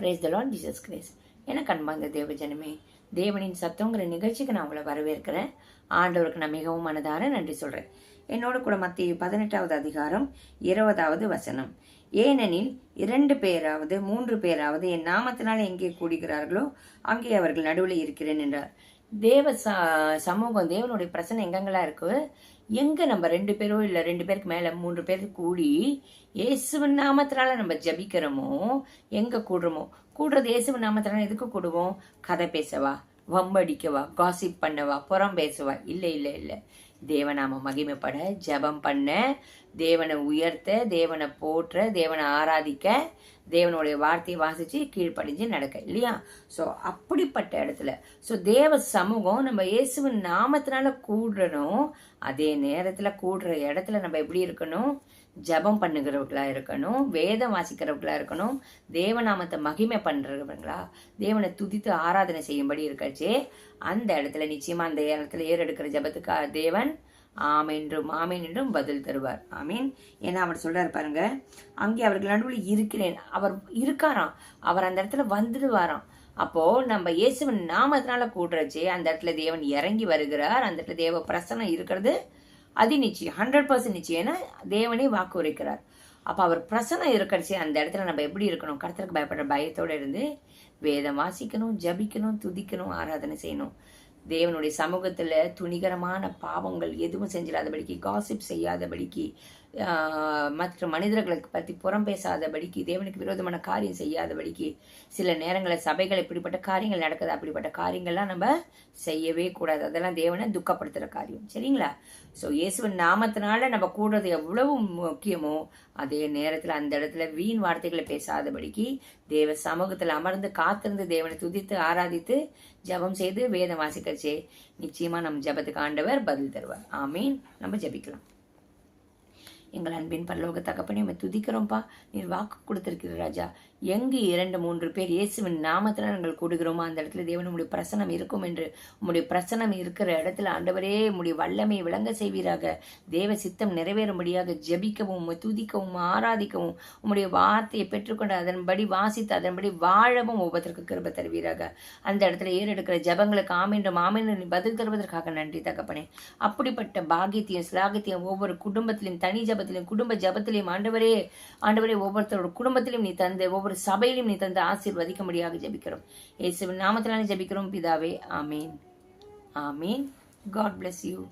Praise the lord Jesus grace எனக்கு அன்பார்ந்த தேவ ஜனமே தேவனின் சத்தங்கிற நிகழ்ச்சிக்கு நான் உங்களை வரவேற்கிறேன். ஆண்டவருக்கு நான் மிகவும் மனதார நன்றி சொல்கிறேன் என்னோட கூட மத்திய பதினெட்டாவது அதிகாரம் இருபதாவது வசனம். ஏனெனில் இரண்டு பேராவது மூன்று பேராவது என் நாமத்தினால் எங்கே கூடுகிறார்களோ அங்கே அவர்கள் நடுவில் இருக்கிறேன் என்றார். தேவ ச சமூகம் தேவனுடைய பிரச்சனை எங்கெங்கெல்லாம் இருக்கு? எங்க நம்ம ரெண்டு பேரோ இல்ல ரெண்டு பேருக்கு மேல மூன்று பேர் கூடி இயேசுவின் நாமத்தினால நம்ம ஜபிக்கிறோமோ? எங்க கூடுறோமோ? கூடுறது இயேசுவின் நாமத்தினால எதுக்கு கூடுவோம்? கதை பேசவா? வம்படிக்கவா? காசிப் பண்ணவா? புறம் பேசவா? இல்ல இல்ல இல்ல. தேவநாம மகிமைப்பட ஜெபம் பண்ண தேவனை உயர்த்த தேவனை போற்ற தேவனை ஆராதிக்க தேவனுடைய வார்த்தையை வாசித்து கீழ்ப்படிஞ்சு நடக்க இல்லையா? ஸோ அப்படிப்பட்ட இடத்துல. ஸோ தேவ சமூகம் நம்ம இயேசுவின் நாமத்தினால கூடுறணும் அதே நேரத்தில் கூடுற இடத்துல நம்ம எப்படி இருக்கணும்? ஜெபம் பண்ணுகிறவர்களாக இருக்கணும் வேதம் வாசிக்கிறவர்களாக இருக்கணும் தேவநாமத்தை மகிமை பண்ணுறவங்களா தேவனை துதித்து ஆராதனை செய்யும்படி இருக்காச்சே அந்த இடத்துல நிச்சயமாக அந்த இடத்துல ஏறெடுக்கிற ஜெபத்துக்கு தேவன் ஆமென்றும் என்றும் என்றும் பதில் தருவார். ஆமீன். ஏன்னா அவர் சொல்றாரு பாருங்க அங்கே அவர்கள் நடுவில் இருக்கிறேன். அவர் இருக்காராம். அவர் அந்த இடத்துல வந்துடுவாராம். அப்போ நம்ம இயேசுவின் நாமத்தினால கூடுறச்சு அந்த இடத்துல தேவன் இறங்கி வருகிறார். அந்த இடத்துல தேவ பிரசனம் இருக்கிறது. அதி நிச்சயம் ஹண்ட்ரட் பர்சன்ட் நிச்சயம் ஏன்னா தேவனே வாக்கு உரைக்கிறார். அப்போ அவர் பிரசனம் இருக்கிறச்சே அந்த இடத்துல நம்ம எப்படி இருக்கணும்? கருத்தருக்கு பயப்படுற பயத்தோடு இருந்து வேதம் வாசிக்கணும் ஜபிக்கணும் துதிக்கணும் ஆராதனை செய்யணும். தேவனுடைய சமூகத்துல துணிகரமான பாவங்கள் எதுவும் செஞ்சிடாதபடிக்கு காசிப் செய்யாதபடிக்கு ஆஹ், மற்ற மனிதர்களுக்கு பற்றி புறம் பேசாதபடிக்கு தேவனுக்கு விரோதமான காரியம் செய்யாதபடிக்கு சில நேரங்களில் சபைகள் இப்படிப்பட்ட காரியங்கள் நடக்குது அப்படிப்பட்ட காரியங்கள்லாம் நம்ம செய்யவே கூடாது. அதெல்லாம் தேவனை துக்கப்படுத்துற காரியம். சரிங்களா? ஸோ இயேசுவின் நாமத்தினால நம்ம கூடுறது எவ்வளவு முக்கியமோ அதே நேரத்தில் அந்த இடத்துல வீண் வார்த்தைகளை பேசாதபடிக்கு தேவ சமூகத்தில் அமர்ந்து காத்திருந்து தேவனை துதித்து ஆராதித்து ஜெபம் செய்து வேதம் வாசிக்கச்சே நிச்சயமா நம் ஜெபத்துக்கு ஆண்டவர் பதில் தருவார். ஆமீன். நம்ம ஜெபிக்கலாம். எங்கள் அன்பின் பல்லோக தகப்பனே நம்ம துதிக்கிறோம்ப்பா நீர் வாக்கு கொடுத்திருக்கிற ராஜா. எங்கு இரண்டு மூன்று பேர் இயேசுவின் நாமத்தில் நாங்கள் கூடுகிறோமோ அந்த இடத்துல தேவன் உம்முடைய பிரசனம் இருக்கும் என்று உம்முடைய பிரசனம் இருக்கிற இடத்துல ஆண்டவரே உம்முடைய வல்லமை விளங்க செய்வீராக. தேவ சித்தம் நிறைவேறும்படியாக ஜெபிக்கவும் துதிக்கவும் ஆராதிக்கவும் உம்முடைய வார்த்தையை பெற்றுக்கொண்டு அதன்படி வாசித்து அதன்படி வாழவும் ஒவ்வொருத்தருக்கு கிருப தருவீராக. அந்த இடத்துல ஏறெடுக்கிற ஜெபங்களுக்கு ஆமீண்டும் ஆமீன் பதில் தருவதற்காக நன்றி தகப்பனே. அப்படிப்பட்ட பாகியத்தையும் சிலாகியத்தையும் ஒவ்வொரு குடும்பத்திலையும் தனி ஜபத்திலும் குடும்ப ஜபத்திலையும் ஆண்டவரே ஆண்டவரே ஒவ்வொருத்தரோட குடும்பத்திலையும் நீ தந்து ஒவ்வொரு சபையிலும் நீ தந்து ஆசீர்வதிக்கும்படியாக ஜெபிக்கிறோம். இயேசுவின் நாமத்தினாலே ஜெபிக்கிறோம். பிதாவே ஆமீன். ஆமீன். God bless you